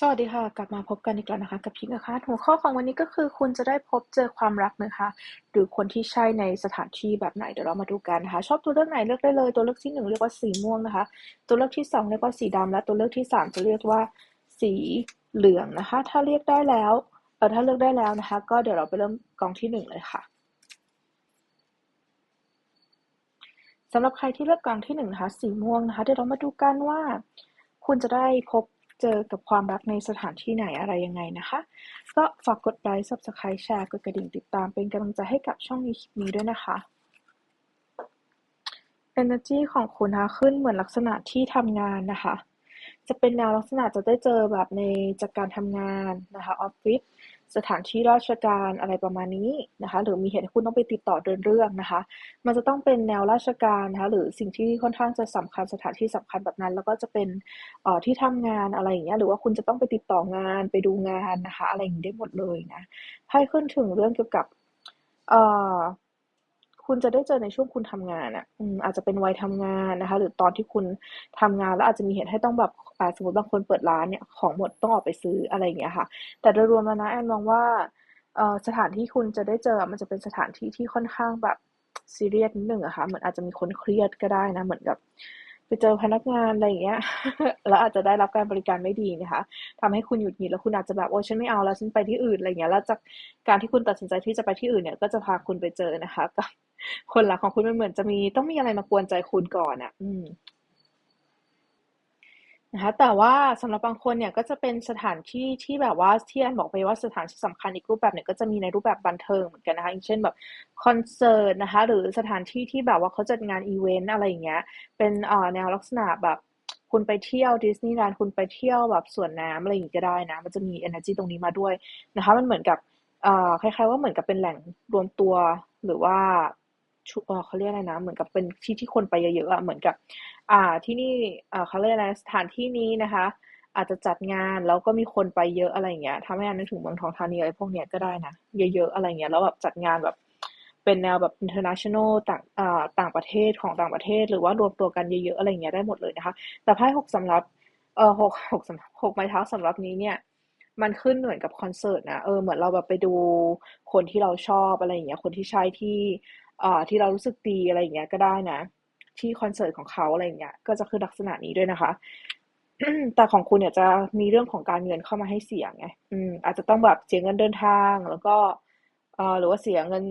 สวัสดีค่ะ กลับมาพบกันอีกแล้วนะคะ กับพิงนะคะ หัวข้อของวันนี้ก็คือคุณจะได้พบเจอความรักนะคะ หรือคนที่ใช่ในสถานที่แบบไหนเดี๋ยวเรามาดูกันนะคะ ชอบตัวเลือกไหนเลือกได้เลย ตัวเลือกที่หนึ่งเรียกว่าสีม่วงนะคะ ตัวเลือกที่สองเรียกว่าสีดำและตัวเลือกที่สามจะเรียกว่าสีเหลืองนะคะ ถ้าเรียกได้แล้วเออถ้าเลือกได้แล้วนะคะ ก็เดี๋ยวเราไปเริ่มกองที่หนึ่งเลยค่ะสำหรับใครที่เลือกกองที่หนึ่งนะคะ สีม่วงนะคะเดี๋ยวเรามาดูกันว่า คุณจะได้พบ เจอกับความรักในสถานที่ไหนอะไรยังไงนะคะ ก็ฝากกดไลค์ subscribe แชร์กดกระดิ่งติดตามเป็นกำลังใจให้กับช่องนี้คลิปนี้ด้วยนะคะ energy ของคุณนะคะขึ้นเหมือนลักษณะที่ทำงานนะคะ จะเป็นแนวลักษณะจะได้เจอแบบในจากการทำงานนะคะออฟฟิศ สถานที่ราชการอะไรประมาณนี้นะคะหรือมีเหตุให้คุณต้องไปติดต่อเดินเรื่องนะคะ มันจะต้องเป็นแนวราชการนะคะหรือสิ่งที่ค่อนข้างจะสำคัญสถานที่สำคัญแบบนั้น แล้วก็จะเป็นที่ทำงานอะไรอย่างเงี้ยหรือว่าคุณจะต้องไปติดต่องานไปดูงานนะคะ อะไรอย่างนี้ได้หมดเลยนะให้ขึ้นถึงเรื่องเกี่ยวกับเอ่อ คุณจะได้เจอในช่วงคุณทำงานอะอาจจะเป็นวัยทำงานนะคะ หรือตอนที่คุณทำงานแล้วอาจจะมีเหตุให้ต้องแบบสมมติบางคนเปิดร้านเนี่ยของหมดต้องออกไปซื้ออะไรอย่างเงี้ยค่ะ แต่โดยรวมแล้วนะแอนมองว่าสถานที่คุณจะได้เจอมันจะเป็นสถานที่ที่ค่อนข้างแบบซีเรียสนิดหนึ่งอะค่ะเหมือนอาจจะมีคนเครียดก็ได้นะ เหมือนกับ เจอพนักงานอะไรอย่างเงี้ย แล้วอาจจะได้รับการบริการไม่ดีนะคะทำให้คุณหยุดหงิดแล้วคุณอาจจะแบบโอ้ฉันไม่เอาแล้วฉันไปที่อื่นอะไรเงี้ย แล้วจากการที่คุณตัดสินใจที่จะไปที่อื่นเนี่ย ก็จะพาคุณไปเจอนะคะกับคนรักของคุณมันเหมือนจะมีต้องมีอะไรมากวนใจคุณก่อนอะ อืม นะคะ แต่ว่าสำหรับบางคนเนี่ยก็จะเป็นสถานที่ที่แบบว่าที่อันบอกไปว่าสถานที่สำคัญอีกรูปแบบเนี่ยก็จะมีในรูปแบบบันเทิงเหมือนกันนะคะอย่างเช่นแบบคอนเสิร์ตนะคะ หรือสถานที่ที่แบบว่าเขาจัดงานอีเวนต์อะไรอย่างเงี้ย เป็นเอ่อแนวลักษณะแบบคุณไปเที่ยวดิสนีย์แลนด์คุณไปเที่ยวแบบสวนน้ำอะไรอย่างงี้ก็ได้นะ มันจะมี energy ตรงนี้มาด้วยนะคะ มันเหมือนกับเอ่อคล้ายๆ ว่าเหมือนกับเป็นแหล่งรวมตัวหรือว่าเขาเรียกอะไรนะ เหมือนกับเป็นที่ที่คนไปเยอะๆเหมือนกับ ที่นี่อ่าเขาเรียกอะไรสถานที่นี้นะคะ อาจจะจัดงานแล้วก็มีคนไปเยอะอะไรเงี้ยทำให้อันนึกถึงเมืองทองธานีอะไรพวกเนี้ยก็ได้นะ เยอะๆอะไรเงี้ยแล้วแบบจัดงานแบบเป็นแนวแบบ international ต่างอ่าต่างประเทศของต่างประเทศ หรือว่ารวมตัวกันเยอะๆอะไรเงี้ยได้หมดเลยนะคะ แต่ไพ่หกสำหรับเออหกหกสำหกไม้เท้าสำหรับนี้เนี่ยมันขึ้นเหมือนกับคอนเสิร์ตนะเออเหมือนเราแบบไปดูคนที่เราชอบอะไรอย่างเงี้ยคนที่ใช่ที่อ่าที่เรารู้สึกดีอะไรอย่างเงี้ยก็ได้นะ ที่คอนเสิร์ตของเขาอะไรอย่างเงี้ย ก็จะคือลักษณะนี้ด้วยนะคะ แต่ของคุณเนี่ยจะมีเรื่องของการเงินเข้ามาให้เสี่ยงไง อืม อาจจะต้องแบบเสียเงินเดินทาง แล้วก็เอ่อหรือว่าเสียเงิน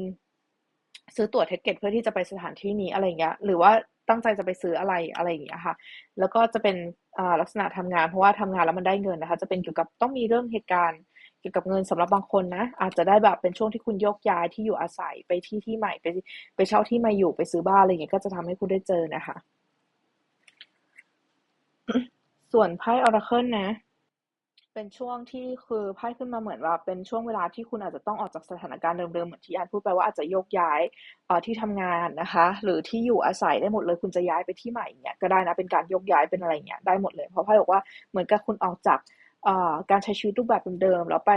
ซื้อตั๋วเทคเก็ตเพื่อที่จะไปสถานที่นี้อะไรเงี้ย หรือว่าตั้งใจจะไปซื้ออะไรอะไรอย่างเงี้ยค่ะ แล้วก็จะเป็นลักษณะทำงาน เพราะว่าทำงานแล้วมันได้เงินนะคะ จะเป็นเกี่ยวกับต้องมีเรื่องเหตุการณ์ เกี่ยวกับเงินสำหรับบางคนนะ อาจจะได้แบบเป็นช่วงที่คุณโยกย้ายที่อยู่อาศัยไปที่ที่ใหม่ไปไปเช่าที่มาอยู่ไปซื้อบ้านอะไรเงี้ยก็จะทำให้คุณได้เจอนะคะ ส่วนไพ่ออร์เคิลนะ เป็นช่วงที่คือไพ่ขึ้นมาเหมือนว่าเป็นช่วงเวลาที่คุณอาจจะต้องออกจากสถานการณ์เดิมๆเหมือนที่อันพูดไปว่าอาจจะโยกย้ายที่ทำงานนะคะ หรือที่อยู่อาศัยได้หมดเลย คุณจะย้ายไปที่ใหม่เนี่ยก็ได้นะเป็นการโยกย้ายเป็นอะไรเงี้ยได้หมดเลยเพราะไพ่บอกว่าเหมือนกับคุณออกจาก การใช้ชีวิตรูปแบบเดิมๆแล้วไป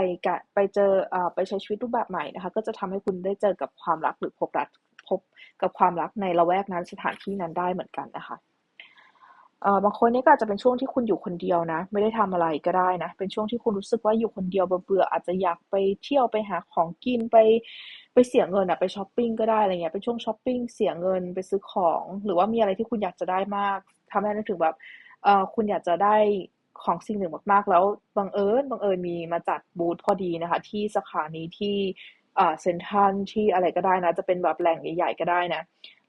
ไปเจอไปใช้ชีวิตรูปแบบใหม่นะคะก็จะทำให้คุณได้เจอกับความรักหรือพบรักพบกับความรักในละแวกนั้นสถานที่นั้นได้เหมือนกันนะคะบางคนนี่ก็อาจจะเป็นช่วงที่คุณอยู่คนเดียวนะ ไม่ได้ทำอะไรก็ได้นะ เป็นช่วงที่คุณรู้สึกว่าอยู่คนเดียวเบื่ออาจจะอยากไปเที่ยวไปหาของกินไปไปเสียเงินอะไปช้อปปิ้งก็ได้อะไรเงี้ยเป็นช่วงช้อปปิ้งเสียเงินไปซื้อของ หรือว่ามีอะไรที่คุณอยากจะได้มากทำให้นึกถึงแบบคุณอยากจะได้ ของสิ่งหนึ่งมากๆ แล้วบังเอิญบังเอิญมีมาจัดบูธพอดีนะคะ ที่สาขานี้ที่เซ็นทรัลที่อะไรก็ได้นะ จะเป็นแบบแหล่งใหญ่ๆก็ได้นะ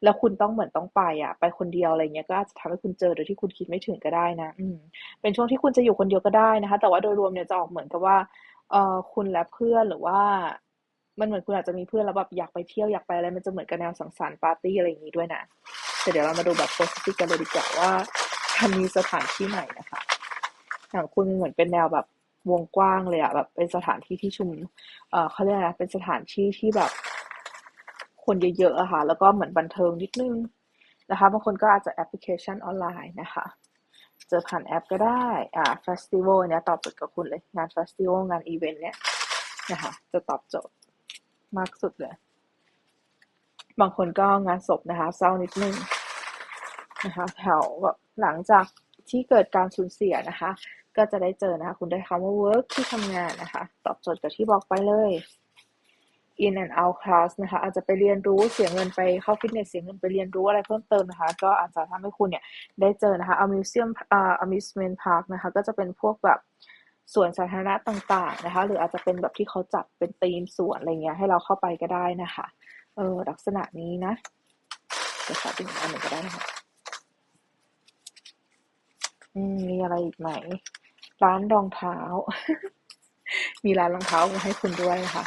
แล้วคุณต้องเหมือนต้องไปอะ ไปคนเดียวอะไรเงี้ยก็อาจจะทำให้คุณเจอโดยที่คุณคิดไม่ถึงก็ได้นะ อืม เป็นช่วงที่คุณจะอยู่คนเดียวก็ได้นะคะ แต่ว่าโดยรวมเนี่ยจะออกเหมือนกับว่าเออคุณและเพื่อนหรือว่า มันเหมือนคุณอาจจะมีเพื่อนแล้วแบบอยากไปเที่ยวอยากไปอะไรมันจะเหมือนกับแนวสังสรรค์ปาร์ตี้อะไรอย่างนี้ด้วยนะแต่เดี๋ยวเรามาดูแบบโพสติกันเลยดีกว่าว่ามีสถานที่ไหนนะคะ อย่างคุณเหมือนเป็นแนวแบบวงกว้างเลยอะแบบเป็นสถานที่ที่ชุม เอ่อเขาเรียกอะไรเป็นสถานที่ที่แบบ คนเยอะๆอะค่ะ แล้วก็เหมือนบันเทิงนิดนึงนะคะบางคนก็อาจจะแอปพลิเคชันออนไลน์นะคะ เจอผ่านแอปก็ได้อ่าเฟสติวัลเนี้ยตอบโจทย์กับคุณเลย งานเฟสติวัลงานอีเวนต์เนี้ยนะคะจะตอบโจทย์มากสุดเลย บางคนก็งานศพนะคะ เศร้านิดนึงนะคะแถวแบบหลังจาก ที่เกิดการสูญเสียนะคะ ก็จะได้เจอนะคะ คุณได้คำว่า work ที่ทำงานนะคะ ตอบโจทย์กับที่บอกไปเลย in and out class นะคะ อาจจะไปเรียนรู้เสียเงินไปเข้าฟิตเนสเสียเงินไปเรียนรู้อะไรเพิ่มเติมนะคะ ก็อาจจะทำให้คุณเนี่ยได้เจอนะคะ amusement อ่า amusement park นะคะ ก็จะเป็นพวกแบบสวนสาธารณะต่างๆนะคะ หรืออาจจะเป็นแบบที่เขาจัดเป็นธีมสวนอะไรเงี้ยให้เราเข้าไปก็ได้นะคะ เออลักษณะนี้นะเดี๋ยวขอดูอันหนึ่งก็ได้นะคะ มีอะไรอีกไหม ร้านรองเท้า มีร้านรองเท้ามาให้คุณด้วยนะคะ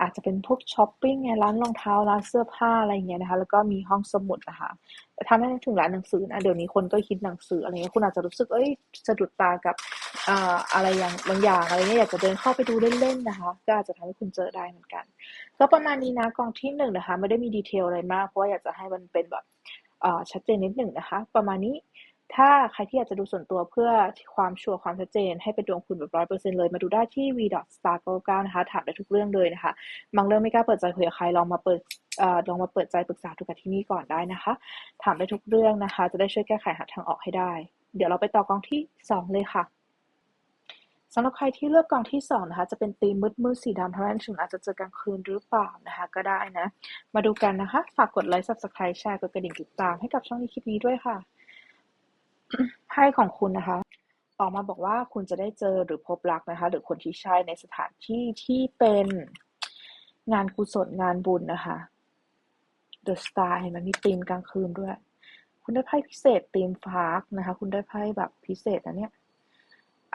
อาจจะเป็นพวกช้อปปิ้งไงร้านรองเท้าร้านเสื้อผ้าอะไรเงี้ยนะคะ แล้วก็มีห้องสมุดนะคะแต่ถ้าไม่ถึงร้านหนังสือนะเดี๋ยวนี้คนก็คิดหนังสืออะไรเงี้ยคุณอาจจะรู้สึกเอ้ยสะดุดตากับอ่าอะไรอย่างบางอย่างอะไรเงี้ยอยากจะเดินเข้าไปดูเล่นๆนะคะ ก็อาจจะทำให้คุณเจอได้เหมือนกันก็ประมาณนี้นะกองที่หนึ่งนะคะไม่ได้มีดีเทลอะไรมากเพราะว่าอยากจะให้มันเป็นแบบชัดเจนนิดหนึ่งนะคะ ประมาณนี้ ถ้าใครที่อยากจะดูส่วนตัวเพื่อความชัวร์ความชัดเจน ให้เป็นดวงคุณแบบร้อยเปอร์เซ็นเลย มาดูได้ที่ v star 99นะคะ ถามได้ทุกเรื่องเลยนะคะ บางเรื่องไม่กล้าเปิดใจคุยกับใคร ลองมาเปิดอลองมาเปิดใจปรึกษาดูกับที่นี่ก่อนได้นะคะ ถามได้ทุกเรื่องนะคะ จะได้ช่วยแก้ไขหาทางออกให้ได้ เดี๋ยวเราไปต่อกองที่สองเลยค่ะสำหรับใครที่เลือกกองที่สองนะคะจะเป็นธีมมืดมืดสีดำเท่านั้นถึงอาจจะเจอกลางคืนหรือเปล่านะคะก็ได้นะ มาดูกันนะคะ ฝากกดไลค์ subscribe แชร์กดกระดิ่งติดตามให้กับช่องนี้คลิปนี้ด้วยค่ะ ไพ่ของคุณนะคะ ออกมาบอกว่าคุณจะได้เจอหรือพบรักนะคะ หรือคนที่ใช่ในสถานที่ที่เป็นงานกุศลงานบุญนะคะ The Star เห็นไหมมีธีมกลางคืนด้วย คุณได้ไพ่พิเศษธีมพาร์คนะคะ คุณได้ไพ่แบบพิเศษนะเนี่ย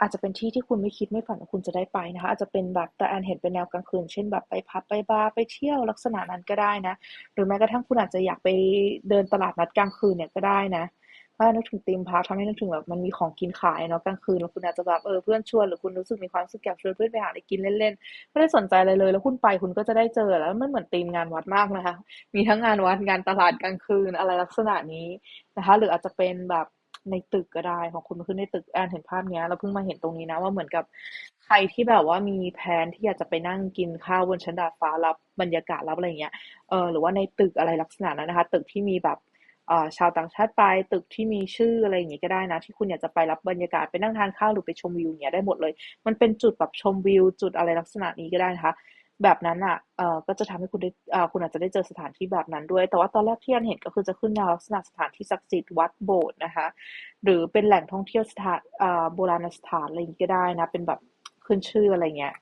อาจจะเป็นที่ที่คุณไม่คิดไม่ฝันว่าคุณจะได้ไปนะคะ อาจจะเป็นแบบแต่แอนเห็นเป็นแนวกลางคืน เช่นแบบไปพับไปบาร์ไปเที่ยวลักษณะนั้นก็ได้นะ หรือแม้กระทั่งคุณอาจจะอยากไปเดินตลาดนัดกลางคืนเนี่ยก็ได้นะ ถ้านึกถึงธีมพาร์คทำให้นึกถึงแบบมันมีของกินขายเนาะกลางคืนแล้วคุณอาจจะแบบเออเพื่อนชวนหรือคุณรู้สึกมีความรู้สึกอยากชวนเพื่อนไปหาอะไรกินเล่นๆไม่ได้สนใจอะไรเลย แล้วคุณไปคุณก็จะได้เจอแล้วมันเหมือนธีมงานวัดมากนะคะ มีทั้งงานวัดงานตลาดกลางคืนอะไรลักษณะนี้นะคะ หรืออาจจะเป็นแบบในตึกก็ได้ของคุณคือในตึกแอนเห็นภาพเนี้ยเราเพิ่งมาเห็นตรงนี้นะว่าเหมือนกับใครที่แบบว่ามีแผนที่อยากจะไปนั่งกินข้าวบนชั้นดาดฟ้ารับบรรยากาศรับอะไรเงี้ยเออหรือว่าในตึกอะไรลักษณะนั้นนะคะ ตึกที่มีแบบ ชาวต่างชาติไปตึกที่มีชื่ออะไรอย่างงี้ก็ได้นะ ที่คุณอยากจะไปรับบรรยากาศไปนั่งทานข้าวหรือไปชมวิวอย่างเงี้ยได้หมดเลย มันเป็นจุดแบบชมวิว จุดอะไรลักษณะนี้ก็ได้นะคะ แบบนั้นอะเอ่อก็จะทำให้คุณได้อ่าคุณอาจจะได้เจอสถานที่แบบนั้นด้วย แต่ว่าตอนแรกที่อันเห็นก็คือจะขึ้นแนวลักษณะสถานที่ศักดิ์สิทธิ์วัดโบสถ์นะคะ หรือเป็นแหล่งท่องเที่ยวสถานอ่าโบราณสถานอะไรอย่างงี้ก็ได้นะ เป็นแบบขึ้นชื่ออะไรเงี้ย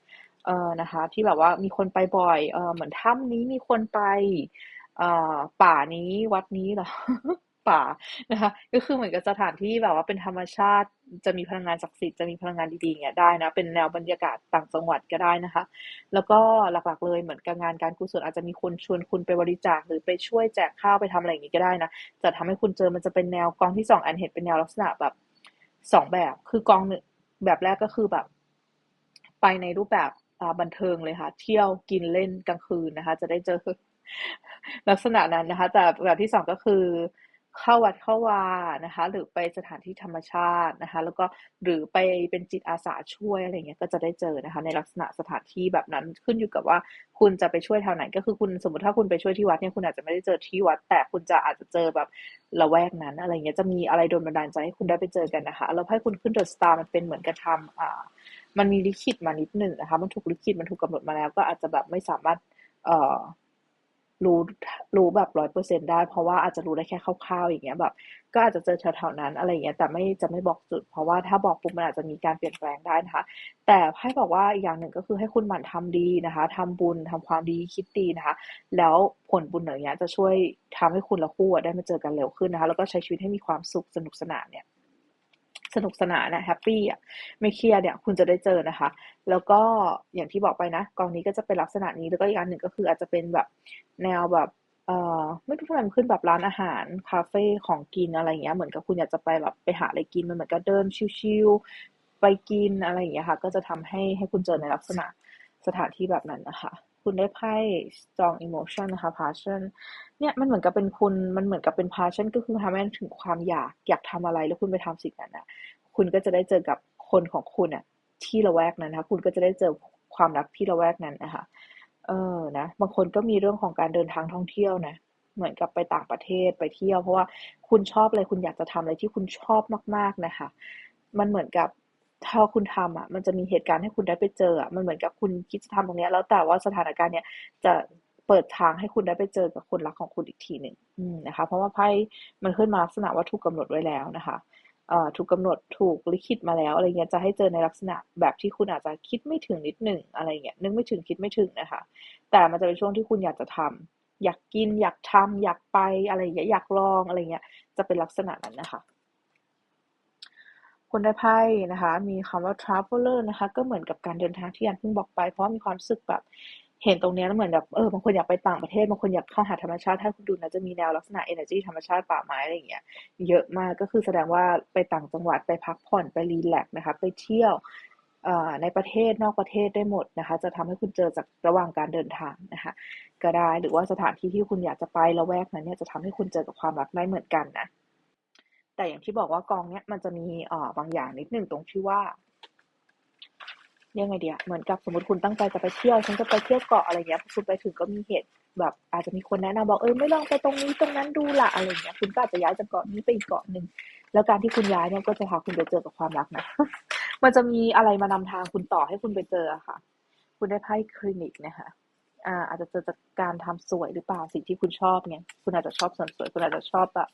เออนะคะ ที่แบบว่ามีคนไปบ่อยเออเหมือนถ้ำนี้มีคนไป ป่านี้วัดนี้หรอ ป่านะคะ ก็คือเหมือนกับสถานที่แบบว่าเป็นธรรมชาติจะมีพลังงานศักดิ์สิทธิ์จะมีพลังงานดีๆอย่างเงี้ยได้นะ เป็นแนวบรรยากาศต่างจังหวัดก็ได้นะคะ แล้วก็หลักๆเลยเหมือนกับงานการกุศลอาจจะมีคนชวนคุณไปบริจาคหรือไปช่วยแจกข้าวไปทำอะไรอย่างงี้ก็ได้นะจะทำให้คุณเจอมันจะเป็นแนวกองที่สองอันเห็นเป็นแนวลักษณะแบบสองแบบ คือกองหนึ่งแบบแรกก็คือแบบ ไปในรูปแบบบันเทิงเลยค่ะ เที่ยวกินเล่นกลางคืนนะคะ จะได้เจอ ลักษณะนั้นนะคะ แต่แบบที่สองก็คือเข้าวัดเข้าวานะคะ หรือไปสถานที่ธรรมชาตินะคะ แล้วก็หรือไปเป็นจิตอาสาช่วยอะไรเงี้ยก็จะได้เจอนะคะ ในลักษณะสถานที่แบบนั้นขึ้นอยู่กับว่า คุณจะไปช่วยแถวไหน ก็คือคุณสมมติถ้าคุณไปช่วยที่วัดเนี่ยคุณอาจจะไม่ได้เจอที่วัด แต่คุณจะอาจจะเจอแบบละแวกนั้นอะไรเงี้ยจะมีอะไรโดนบันดาลใจให้คุณได้ไปเจอกันนะคะแล้วให้คุณขึ้นเดอะสตาร์มันเป็นเหมือนกระทำอ่า มันมีลิขิตมานิดหนึ่งนะคะ มันถูกลิขิตมันถูกกำหนดมาแล้ว ก็อาจจะแบบไม่สามารถ เอ่อ รู้รู้แบบร้อยเปอร์เซ็นได้ เพราะว่าอาจจะรู้ได้แค่คร่าวๆอย่างเงี้ยแบบ ก็อาจจะเจอแถวๆนั้นอะไรเงี้ยแต่ไม่จะไม่บอกจุด เพราะว่าถ้าบอกปุ๊บมันอาจจะมีการเปลี่ยนแปลงได้นะคะ แต่ไพ่บอกว่าอีกอย่างหนึ่งก็คือให้คุณหมั่นทำดีนะคะทำบุญทำความดีคิดดีนะคะ แล้วผลบุญอย่างเงี้ยจะช่วยทำให้คุณและคู่ได้มาเจอกันเร็วขึ้นนะคะ แล้วก็ใช้ชีวิตให้มีความสุขสนุกสนานเนี่ย สนุกสนานนะแฮปปี้อะไม่เครียดเนี่ยคุณจะได้เจอนะคะ แล้วก็อย่างที่บอกไปนะกองนี้ก็จะเป็นลักษณะนี้แล้วก็อีกอันหนึ่งก็คืออาจจะเป็นแบบแนวแบบเอ่อไม่รู้ทำไมมันขึ้นแบบร้านอาหารคาเฟ่ของกินอะไรเงี้ยเหมือนกับคุณอยากจะไปแบบไปหาอะไรกินมันเหมือนกับเดินชิลๆไปกินอะไรอย่างเงี้ยค่ะ ก็จะทำให้ให้คุณเจอในลักษณะสถานที่แบบนั้นนะคะ คุณได้ไพ่ strong emotion นะคะ passion เนี่ยมันเหมือนกับเป็นคุณ มันเหมือนกับเป็น passion ก็คือทำให้ถึงความอยาก อยากทำอะไรแล้วคุณไปทำสิ่งนั้นนะคุณก็จะได้เจอกับคนของคุณอะที่ละแวกนั้นนะคะคุณก็จะได้เจอความรักที่ละแวกนั้นนะคะเออนะบางคนก็มีเรื่องของการเดินทางท่องเที่ยวนะเหมือนกับไปต่างประเทศไปเที่ยว เพราะว่าคุณชอบอะไรคุณอยากจะทำอะไรที่คุณชอบมาก ๆนะคะ มันเหมือนกับ ถ้าคุณทำอะ มันจะมีเหตุการณ์ให้คุณได้ไปเจออะ มันเหมือนกับคุณคิดจะทำตรงนี้แล้วแต่ว่าสถานการณ์เนี้ยจะเปิดทางให้คุณได้ไปเจอกับคนรักของคุณอีกทีหนึ่งนะคะ เพราะว่าไพ่มันขึ้นมาลักษณะว่าถูกกาหนดไว้แล้วนะคะถูกกาหนดถูกลิขิตมาแล้วอะไรเงี้ยจะให้เจอในลักษณะแบบที่คุณอาจจะคิดไม่ถึงนิดหนึ่งอะไรเงี้ยนึกไม่ถึงคิดไม่ถึงนะคะ แต่มันจะเป็นช่วงที่คุณอยากจะทำอยากกินอยากทำอยากไปอะไรเงี้ยอยากลองอะไรเงี้ยจะเป็นลักษณะนั้นนะคะ คนได้ไพ่นะคะ มีคำว่า traveler นะคะ ก็เหมือนกับการเดินทางที่ยันเพิ่งบอกไป เพราะมีความรู้สึกแบบเห็นตรงนี้แล้วเหมือนแบบเออบางคนอยากไปต่างประเทศบางคนอยากเข้าหาธรรมชาติถ้าคุณดูนะจะมีแนวลักษณะ energy ธรรมชาติป่าไม้อะไรอย่างเงี้ยเยอะมากก็คือแสดงว่าไปต่างจังหวัดไปพักผ่อนไปรีแลกนะคะ ไปเที่ยวในประเทศนอกประเทศได้หมดนะคะ จะทำให้คุณเจอจากระหว่างการเดินทางนะคะ ก็ได้หรือว่าสถานที่ที่คุณอยากจะไปละแวกนั้นเนี่ยจะทำให้คุณเจอกับความรักได้เหมือนกันนะ แต่อย่างที่บอกว่ากองเนี้ยมันจะมีเอ่อบางอย่างนิดหนึ่งตรงที่ว่ายังไงเดียเหมือนกับสมมติคุณตั้งใจจะไปเที่ยว ฉันจะไปเที่ยวเกาะอะไรเงี้ยคุณไปถึงก็มีเหตุแบบ อาจจะมีคนแนะนำบอกเออไม่ลองไปตรงนี้ตรงนั้นดูละอะไรเงี้ยคุณก็อาจจะย้ายจากเกาะนี้ไปอีกเกาะหนึ่งแล้วการที่คุณย้ายเนี่ยก็จะพาคุณไปเจอกับความรักนะ มันจะมีอะไรมานำทางคุณต่อให้คุณไปเจอค่ะ คุณได้ไพ่คลินิกนะคะอ่าอาจจะเจอจากการทำสวยหรือเปล่าสิ่งที่คุณชอบไงคุณอาจจะชอบสริมสวย คุณอาจจะชอบแบบ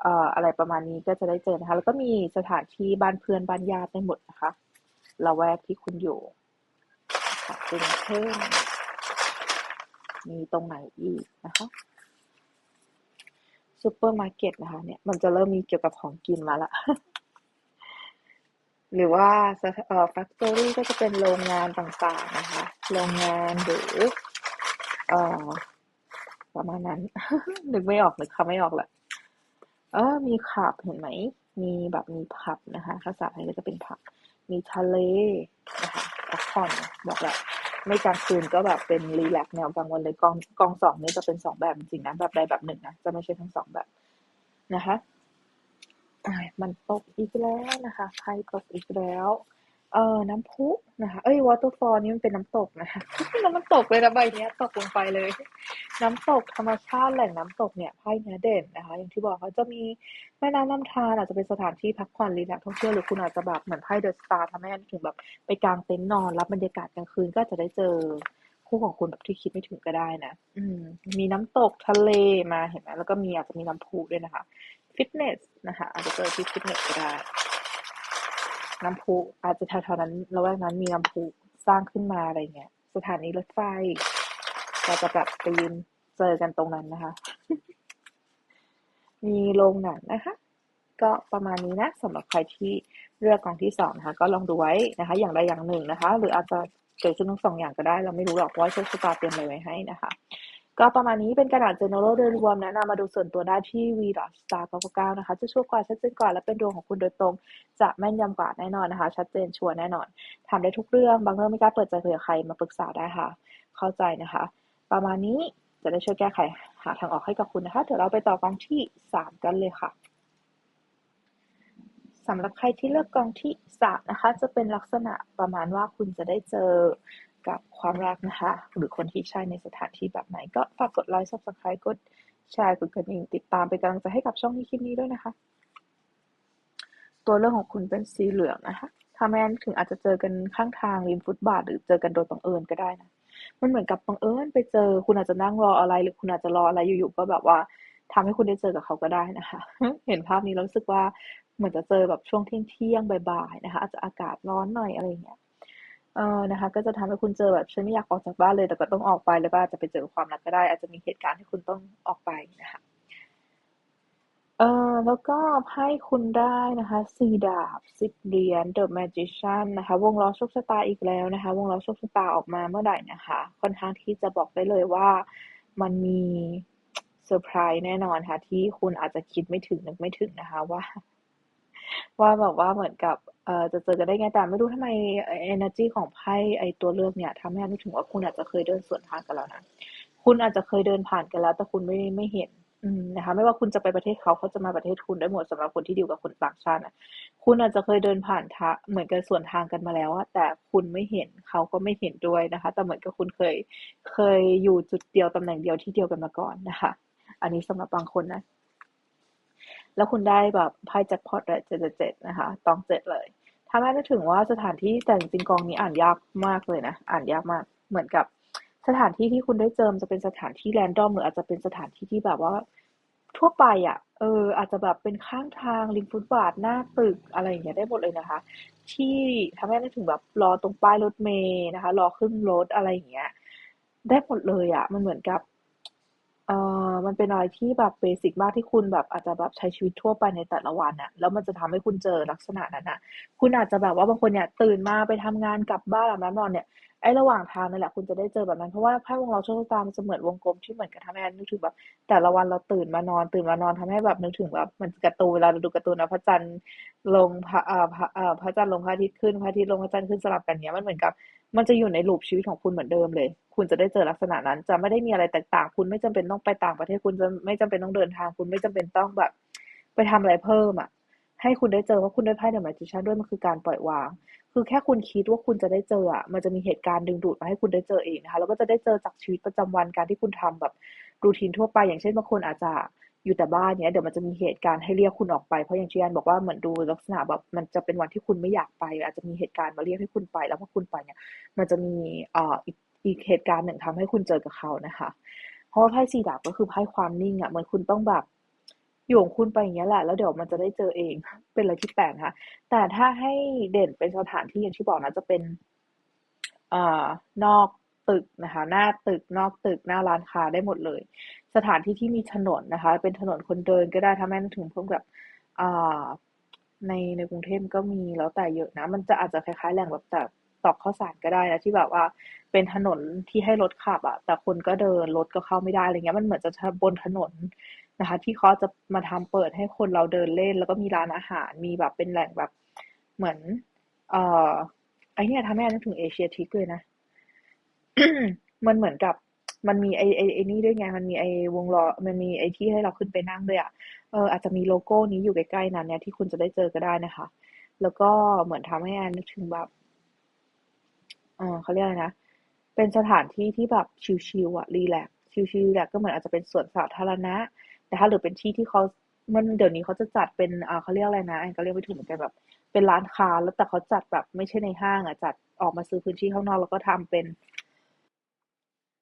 เอ่ออะไรประมาณนี้ก็จะได้เจอนะคะ แล้วก็มีสถานที่บ้านเพื่อนบ้านญาติได้หมดนะคะละแวกที่คุณอยู่เป็นเพิ่มมีตรงไหนอีกนะคะซูเปอร์มาร์เก็ตนะคะ เนี่ยมันจะเริ่มมีเกี่ยวกับของกินมาละหรือว่าเอ่อแฟคทอรี่ก็จะเป็นโรงงานต่างๆนะคะ โรงงานหรือเอ่อประมาณนั้น นึกไม่ออกนึกคำไม่ออกแหละ เออมีขับเห็นไหม มีแบบมีผับนะคะ ภาษาไทยก็จะเป็นผับ มีทะเลนะคะพักผ่อนบอกแบบไม่กลางคืนก็แบบเป็นรีแลกแนวกลางวันเลยกองกองสองนี่จะเป็นสองแบบจริงนะแบบใดแบบหนึ่งนะจะไม่ใช่ทั้งสองแบบนะคะมันตกอีกแล้วนะคะไพ่ตกอีกแล้ว เออน้ำพุนะคะ เอ้ยวอเตอร์ฟอลนี่มันเป็นน้ำตกนะคะ น้ำมันตกเลยนะใบนี้ตกลงไปเลย น้ำตกธรรมชาติแหล่งน้ำตกเนี่ยไพ่เนื้อเด่นนะคะ อย่างที่บอกเขาจะมีแม่น้ำลำธารอาจจะเป็นสถานที่พักผ่อนรีแลกท่องเที่ยวหรือคุณอาจจะแบบเหมือนไพ่เดอะสตาร์ทำให้ถึงแบบไปกางเต็นท์นอน รับบรรยากาศกลางคืนก็จะได้เจอคู่ของคุณแบบที่คิดไม่ถึงก็ได้นะ อืม มีน้ำตกทะเลมาเห็นไหมแล้วก็มีอาจจะมีน้ำพุด้วยนะคะ ฟิตเนสนะคะ อาจจะเจอที่ฟิตเนสก็ได้ น้ำพุอาจจะแถวๆนั้นระแวกนั้นมีน้ำพุสร้างขึ้นมาอะไรเงี้ยสถานีรถไฟเราจะแบบไปยืนเจอกันตรงนั้นนะคะ มีโรงหนังนะคะ ก็ประมาณนี้นะสำหรับใครที่เลือกกองที่สองนะคะ ก็ลองดูไว้นะคะ อย่างใดอย่างหนึ่งนะคะ หรืออาจจะเกิดขึ้นทั้งสองอย่างก็ได้ เราไม่รู้หรอกว่าโชคชะตาเตรียมอะไรไว้ให้นะคะ ก็ประมาณนี้เป็นกระดาษ general โดยรวมนะนำมาดูส่วนตัวได้ที่ v.star99 นะคะ จะช่วยกว่าชัดเจนกว่าและเป็นดวงของคุณโดยตรง จะแม่นยำกว่าแน่นอนนะคะ ชัดเจนชัวร์แน่นอนทำได้ทุกเรื่อง บางเรื่องไม่กล้าเปิดใจเผื่อใครมาปรึกษาได้ค่ะ เข้าใจนะคะ ประมาณนี้จะได้ช่วยแก้ไขหาทางออกให้กับคุณนะคะ เดี๋ยวเราไปต่อกองที่ 3 กันเลยค่ะสำหรับใครที่เลือกกองที่สามนะคะ จะเป็นลักษณะประมาณว่าคุณจะได้เจอ กับความรักนะคะ หรือคนที่ใช่ในสถานที่แบบไหน ก็ฝากกดไลค์ subscribe กดแชร์กดกระดิ่งติดตามเป็นกำลังใจให้กับช่องนี้คลิปนี้ด้วยนะคะ ตัวเรื่องของคุณเป็นสีเหลืองนะคะถ้าแม้นถึงอาจจะเจอกันข้างทางริมฟุตบาท หรือเจอกันโดยบังเอิญก็ได้นะมันเหมือนกับบังเอิญไปเจอคุณอาจจะนั่งรออะไร หรือคุณอาจจะรออะไรอยู่ๆก็แบบว่าทำให้คุณได้เจอกับเขาก็ได้นะคะ เห็นภาพนี้แล้วรู้สึกว่าเหมือนจะเจอแบบช่วงเที่ยงเที่ยงบ่ายๆนะคะ อาจจะอากาศร้อนหน่อยอะไรเงี้ย เออนะคะ ก็จะทำให้คุณเจอแบบฉันไม่อยากออกจากบ้านเลย แต่ก็ต้องออกไปแล้วก็อาจจะไปเจอความรักก็ได้ อาจจะมีเหตุการณ์ที่คุณต้องออกไปนะคะเออแล้วก็ไพ่คุณได้นะคะสี่ดาบสิบเหรียญ The Magician นะคะ วงล้อโชคชะตาอีกแล้วนะคะ วงล้อโชคชะตาออกมาเมื่อไหร่นะคะ ค่อนข้างที่จะบอกได้เลยว่ามันมีเซอร์ไพรส์แน่นอนค่ะ ที่คุณอาจจะคิดไม่ถึงนึกไม่ถึงนะคะว่า ว่าแบบว่าเหมือนกับเอ่อจะเจอกันได้ไงแต่ไม่รู้ทำไมเอเนอร์จีของไพ่ไอตัวเลือกเนี่ยทำให้นึกถึงว่าคุณอาจจะเคยเดินสวนทางกันแล้วนะคุณอาจจะเคยเดินผ่านกันแล้ว แต่คุณไม่ไม่เห็นนะคะไม่ว่าคุณจะไปประเทศเขาเขาจะมาประเทศคุณได้หมดสำหรับคนที่ดีลกับคนต่างชาตินะคุณอาจจะเคยเดินผ่านทะเหมือนกันส่วนทางกันมาแล้วอะแต่คุณไม่เห็นเขาก็ไม่เห็นด้วยนะคะ แต่เหมือนกับคุณเคยเคยอยู่จุดเดียวตำแหน่งเดียวที่เดียวกันมาก่อนนะคะ อันนี้สำหรับบางคนนะ แล้วคุณได้แบบไพ่แจ็คพอตเจ็ดเจ็ดนะคะ ตองเจ็ดเลยถ้าแม่นึกถึงว่าสถานที่แต่จริงกองนี้อ่านยากมากเลยนะ อ่านยากมาก เหมือนกับสถานที่ที่คุณได้เจอจะเป็นสถานที่แรนดอมหรืออาจจะเป็นสถานที่ที่แบบว่าทั่วไปอะ เออ อาจจะแบบเป็นข้างทางริมฟุตบาทหน้าตึกอะไรอย่างเงี้ยได้หมดเลยนะคะ ที่ทำให้นึกถึงแบบรอตรงป้ายรถเมย์นะคะ รอขึ้นรถอะไรอย่างเงี้ย ได้หมดเลยอะ มันเหมือนกับ เอ่อ มันเป็นอะไรที่แบบเบสิกมากที่คุณแบบอาจจะแบบใช้ชีวิตทั่วไปในแต่ละวันอะแล้วมันจะทำให้คุณเจอลักษณะนั้นอะคุณอาจจะแบบว่าบางคนเนี่ยตื่นมาไปทำงาน กลับบ้าน อาบน้ำนอนเนี่ย ไอ้ระหว่างทางนั่นแหละคุณจะได้เจอแบบนั้น เพราะว่าไพ่วงล้อโชคชะตามันจะเหมือนวงกลมที่เหมือนกับทำให้นึกถึงแบบ แต่ละวันเราตื่นมานอนตื่นมานอนทำให้แบบนึกถึงแบบมันการ์ตูนเวลาเราดูการ์ตูนนะพระจันทร์ลงพระเอ่อพระเอ่อพระจันทร์ลงพระอาทิตย์ขึ้นพระอาทิตย์ลงพระจันทร์ขึ้นสลับกันเนี้ยมันเหมือนกับ มันจะอยู่ในลูปชีวิตของคุณเหมือนเดิมเลย คุณจะได้เจอลักษณะนั้น จะไม่ได้มีอะไรแตกต่าง คุณไม่จำเป็นต้องไปต่างประเทศคุณจะไม่จำเป็นต้องเดินทาง คุณไม่จำเป็นต้องแบบ ไปทำอะไรเพิ่มอะ ให้คุณได้เจอว่าคุณได้ไพ่เดอะแมจิชันด้วยมันคือการปล่อยวาง คือแค่คุณคิดว่าคุณจะได้เจออะมันจะมีเหตุการณ์ดึงดูดมาให้คุณได้เจอเองนะคะแล้วก็จะได้เจอจากชีวิตประจำวันการที่คุณทำแบบรูทีนทั่วไป อย่างเช่นบางคนอาจจะอยู่แต่บ้านเนี้ยเดี๋ยวมันจะมีเหตุการณ์ให้เรียกคุณออกไปเพราะอย่างที่นบอกว่าเหมือนดูลักษณะแบบมันจะเป็นวันที่คุณไม่อยากไป อาจจะมีเหตุการณ์มาเรียกให้คุณไป แล้วพอคุณไปเนี่ย มันจะมีเอ่ออีกอีกเหตุการณ์หนึ่งทำให้คุณเจอกับเขานะคะ เพราะว่าไพ่สีดาบก็คือไพ่ความนิ่งอะเหมือนคุณต้องแบบ อยู่ของคุณไปอย่างเงี้ยแหละ แล้วเดี๋ยวมันจะได้เจอเอง เป็นอะไรที่แปลกค่ะ แต่ถ้าให้เด่นเป็นสถานที่อย่างที่บอกนะจะเป็นเอ่านอกตึกนะคะ หน้าตึกนอกตึกหน้าร้านค้าได้หมดเลย สถานที่ที่มีถนนนะคะ เป็นถนนคนเดินก็ได้ถ้าแม่นถึงเพิ่มกับอ่าในในกรุงเทพก็มีแล้วแต่เยอะนะ มันจะอาจจะคล้ายๆแหล่งแบบแต่ตอกข้าวสารก็ได้นะที่แบบว่าเป็นถนนที่ให้รถขับอะแต่คนก็เดินรถก็เข้าไม่ได้อะไรเงี้ยมันเหมือนจะบนถนน นะคะ ที่เขาจะมาทำเปิดให้คนเราเดินเล่น แล้วก็มีร้านอาหารมีแบบเป็นแหล่งแบบเหมือน เอ่อไอ้นี่ทำให้นึกถึงเอเชียทิกเลยนะมันเหมือนกับมันมีไอ้ไอ้ไอนี่ด้วยไง มันมีไอ้วงล้อ มันมีไอ้ที่ให้เราขึ้นไปนั่งด้วยอะ เอออาจจะมีโลโก้นี้อยู่ใกล้ๆนั้นเนี่ยที่คุณจะได้เจอก็ได้นะคะ แล้วก็เหมือนทำให้แอนนึกถึงแบบ เออเขาเรียกอะไรนะ เป็นสถานที่ที่แบบชิลๆอะรีแลกชิลๆแหละก็เหมือนอาจจะเป็นสวนสาธารณะ แต่ถ้าหรือเป็นที่ที่เขามันเดี๋ยวนี้เขาจะจัดเป็นอ่าเขาเรียกอะไรนะแอนก็เรียกไม่ถูกเหมือนกันแบบ เป็นร้านค้าแล้วแต่เขาจัดแบบไม่ใช่ในห้างอะจัดออกมาซื้อพื้นที่ข้างนอกแล้วก็ทำเป็น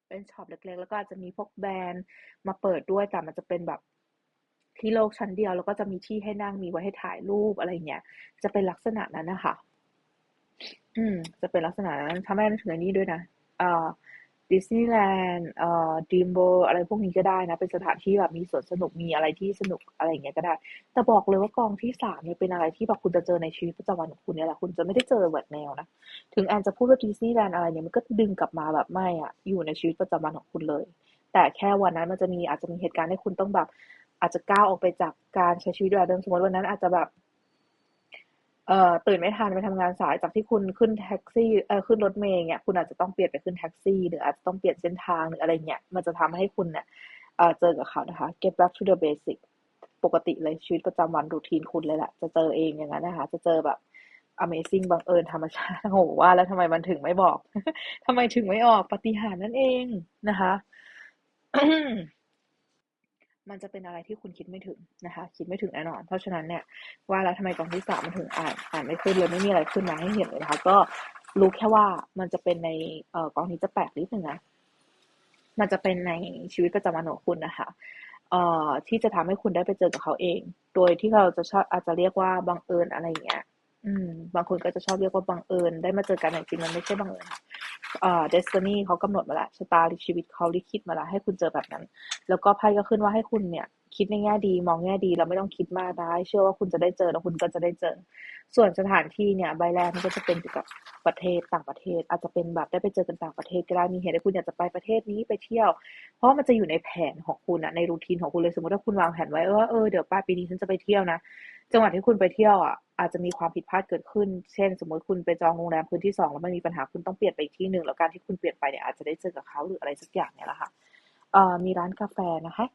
เป็นช็อปเล็กๆ แล้วก็อาจจะมีพวกแบรนด์มาเปิดด้วยแต่มันจะเป็นแบบที่โลกชั้นเดียวแล้วก็จะมีที่ให้นั่งมีไว้ให้ถ่ายรูปอะไรเงี้ยจะเป็นลักษณะนั้นนะคะอืม จะเป็นลักษณะนั้นทำให้นึกถึงอันนี้ด้วยนะอ่า ดิสนีย์แลนด์เอ่อดีมเบอร์อะไรพวกนี้ก็ได้นะ เป็นสถานที่แบบมีสวนสนุกมีอะไรที่สนุกอะไรอย่างเงี้ยก็ได้ แต่บอกเลยว่ากองที่สามเนี่ยเป็นอะไรที่แบบคุณจะเจอในชีวิตประจำวันของคุณเนี่ยแหละคุณจะไม่ได้เจอแบบแนวนะ ถึงแอนจะพูดว่าดิสนีย์แลนด์อะไรเนี่ยมันก็ดึงกลับมาแบบไม่อะอยู่ในชีวิตประจำวันของคุณเลย แต่แค่วันนั้นมันจะมีอาจจะมีเหตุการณ์ให้คุณต้องแบบ อาจจะก้าวออกไปจากการใช้ชีวิตแบบเดิมสมมติวันนั้นอาจจะแบบ เอ่อตื่นไม่ทันไปทำงานสายจากที่คุณขึ้นแท็กซี่เอ่อขึ้นรถเมล์เนี่ยคุณอาจจะต้องเปลี่ยนไปขึ้นแท็กซี่ หรืออาจจะต้องเปลี่ยนเส้นทางหรืออะไรเงี้ยมันจะทำให้คุณเนี่ยเอ่อเจอกับเขานะคะ get back to the basic ปกติเลยชีวิตประจำวันรูทีนคุณเลยแหละจะเจอเองอย่างนั้นนะคะ จะเจอแบบ Amazing บังเอิญธรรมชาติโหว่าแล้วทำไมมันถึงไม่บอกทำไมถึงไม่ออกปฏิหารนั่นเองนะคะ มันจะเป็นอะไรที่คุณคิดไม่ถึงนะคะ คิดไม่ถึงแน่นอน เพราะฉะนั้นเนี่ยว่าแล้วทำไมกองที่สามมันถึงอ่านอ่านไม่ขึ้นเลยไม่มีอะไรขึ้นมาให้เห็นเลยนะคะ ก็รู้แค่ว่ามันจะเป็นในเอ่อกองนี้จะแปลกนิดนึงนะมันจะเป็นในชีวิตประจำวันของคุณนะคะเอ่อที่จะทำให้คุณได้ไปเจอกับเขาเอง โดยที่เราจะชอบอาจจะเรียกว่าบังเอิญอะไรอย่างเงี้ย อืม บางคนก็จะชอบเรียกว่าบังเอิญได้มาเจอกันจริงมันไม่ใช่บังเอิญค่ะ เอ่อเดสตินีเขากำหนดมาแล้วชะตาชีวิตเขาลิขิตมาแล้วให้คุณเจอแบบนั้น แล้วก็ไพ่ก็ขึ้นว่าให้คุณเนี่ย คิดในแง่ดี มองแง่ดีเราไม่ต้องคิดมากได้ เชื่อว่าคุณจะได้เจอแล้วคุณก็จะได้เจอ ส่วนสถานที่เนี่ยใบแรกมันก็จะเป็นเกี่ยวกับประเทศต่างประเทศ อาจจะเป็นแบบได้ไปเจอกันต่างประเทศก็ได้มีเหตุให้คุณอยากจะไปประเทศนี้ไปเที่ยว เพราะมันจะอยู่ในแผนของคุณอะในรูทีนของคุณเลยสมมติถ้าคุณวางแผนไว้ว่าเออเดี๋ยวปลายปีนี้ฉันจะไปเที่ยวนะจังหวัดที่คุณไปเที่ยวอะอาจจะมีความผิดพลาดเกิดขึ้น เช่น สมมติคุณไปจองโรงแรมพื้นที่สองแล้วมันมีปัญหาคุณต้องเปลี่ยนไปอีกที่หนึ่งแล้วการที่คุณเปลี่ยนไปเนี่ยอาจจะได้เจอกับเขาหรืออะไรสักอย่างเนี่ยแหละค่ะเอ่อมีร้านกาแฟนะคะ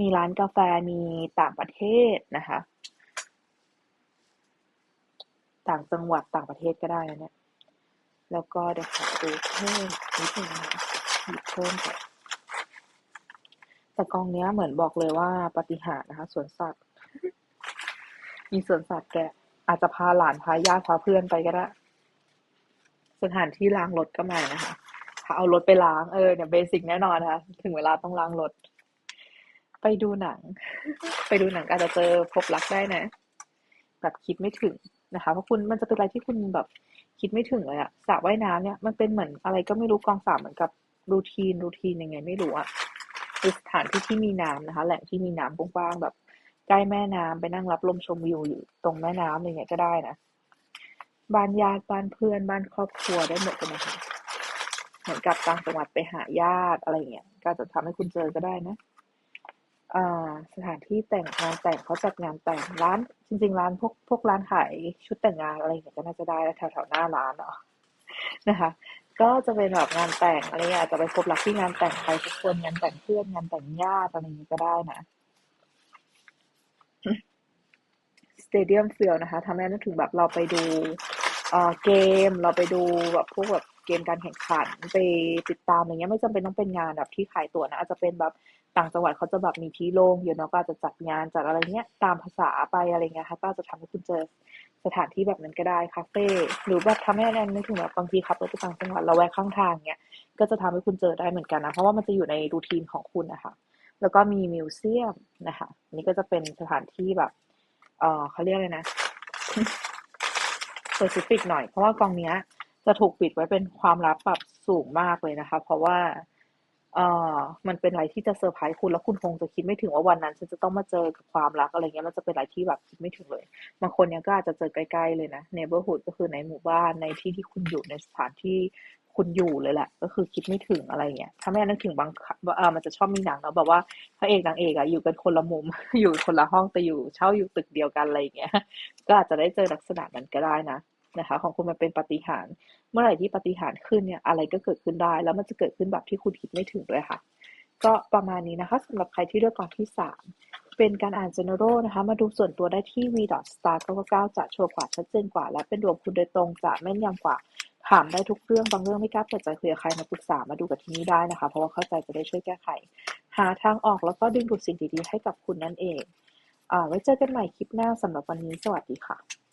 มีร้านกาแฟมีต่างประเทศนะคะ ต่างจังหวัดต่างประเทศก็ได้นะเนี่ย แล้วก็เดี๋ยวขอดูเพิ่มนิดนึงนะคะหยิบเพิ่มก่อน แต่กองเนี้ยเหมือนบอกเลยว่าปฏิหารนะคะสวนสัตว์ มีสวนสัตว์แกอาจจะพาหลานพาญาติพาเพื่อนไปก็ได้ สถานที่ล้างรถก็มานะคะพาเอารถไปล้างเออเนี่ยเบสิกแน่นอนนะคะถึงเวลาต้องล้างรถ ไปดูหนัง ไปดูหนังอาจจะเจอพบรักได้นะ แบบคิดไม่ถึงนะคะเพราะคุณมันจะเป็นอะไรที่คุณแบบคิดไม่ถึงเลยอะสระว่ายน้ำเนี่ยมันเป็นเหมือนอะไรก็ไม่รู้กองสระเหมือนกับรูทีนรูทีนยังไงไม่รู้อะ คือสถานที่ที่มีน้ำนะคะ แหล่งที่มีน้ำกว้างๆแบบใกล้แม่น้ำไปนั่งรับลมชมวิวอยู่ตรงแม่น้ำอะไรเงี้ยก็ได้นะบ้านญาติบ้านเพื่อนบ้านครอบครัวได้หมดเลยนะคะเหมือนกับต่างจังหวัดไปหาญาติอะไรเงี้ยก็จะทำให้คุณเจอก็ได้นะอ่าสถานที่แต่งงานแต่งเขาจัดงานแต่งร้าน จริง ๆ ร้านพวกพวกร้านขายชุดแต่งงานอะไรเงี้ยก็น่าจะได้แถวแถวๆหน้าร้านเนาะนะคะ ก็จะเป็นแบบงานแต่งอะไรเงี้ยอาจจะไปพบรักที่งานแต่งใครสักคนงานแต่งเพื่อนงานแต่งญาติอะไรอย่างนี้ก็ได้นะสเตเดียมเฟิลนะคะทำให้นึกถึงแบบเราไปดูเอ่อเกม เราไปดูแบบพวกแบบ เกมการแข่งขันไปติดตามอะไรเงี้ยไม่จำเป็นต้องเป็นงานแบบที่ขายตั๋วนะอาจจะเป็นแบบต่างจังหวัดเขาจะแบบมีที่โล่งเยอะเนาะก็อาจจะจัดงานจัดอะไรเงี้ยตามภาษาไปอะไรเงี้ยค่ะก็อาจจะทำให้คุณเจอสถานที่แบบนั้นก็ได้คาเฟ่หรือแบบทำให้แนนนึกถึงแบบบางทีขับรถไปต่างจังหวัดเราแวะข้างทางเงี้ยก็จะทำให้คุณเจอได้เหมือนกันนะเพราะว่ามันจะอยู่ในรูทีนของคุณนะคะแล้วก็มีมิวเซียมนะคะนนี้ก็จะเป็นสถานที่แบบเออเขาเรียกเลยนะสเปซิฟิกหน่อยเพราะว่ากองเนี้ย จะถูกปิดไว้เป็นความลับแบบสูงมากเลยนะคะ เพราะว่าเอ่อมันเป็นอะไรที่จะเซอร์ไพรส์คุณแล้วคุณคงจะคิดไม่ถึงว่าวันนั้นฉันจะต้องมาเจอกับความรักอะไรเงี้ยมันจะเป็นอะไรที่แบบคิดไม่ถึงเลย บางคนเนี่ยก็อาจจะเจอใกล้ๆเลยนะ neighborhood ก็คือในหมู่บ้านในที่ที่คุณอยู่ในสถานที่คุณอยู่เลยแหละ ก็คือคิดไม่ถึงอะไรเงี้ยถ้าไม่นึกถึงบางเออมันจะชอบมีหนังเนาะแบบว่าพระเอกนางเอกอะอยู่กันคนละมุม อยู่คนละห้องแต่อยู่เช่าอยู่ตึกเดียวกันอะไรเงี้ยก็อาจจะได้เจอลักษณะนั้นก็ได้นะ นะคะ ของคุณมันเป็นปฏิหาร เมื่อไหร่ที่ปฏิหารขึ้นเนี่ยอะไรก็เกิดขึ้นได้ แล้วมันจะเกิดขึ้นแบบที่คุณคิดไม่ถึงด้วยค่ะ ก็ประมาณนี้นะคะสำหรับใครที่เลือกกองที่สามเป็นการอ่าน general นะคะ มาดูส่วนตัวได้ที่ v star 99จะชัวร์กว่าชัดเจนกว่า และเป็นรวมคุณโดยตรงจะแม่นยำกว่าถามได้ทุกเรื่องบางเรื่องไม่กล้าเปิดใจคุยกับใครมาปรึกษามาดูกับที่นี่ได้นะคะ เพราะว่าเข้าใจจะได้ช่วยแก้ไข หาทางออกแล้วก็ดึงดูดสิ่งดีๆให้กับคุณนั่นเองอ่าไว้เจอกันใหม่คลิปหน้าสำหรับวันนี้สวัสดีค่ะ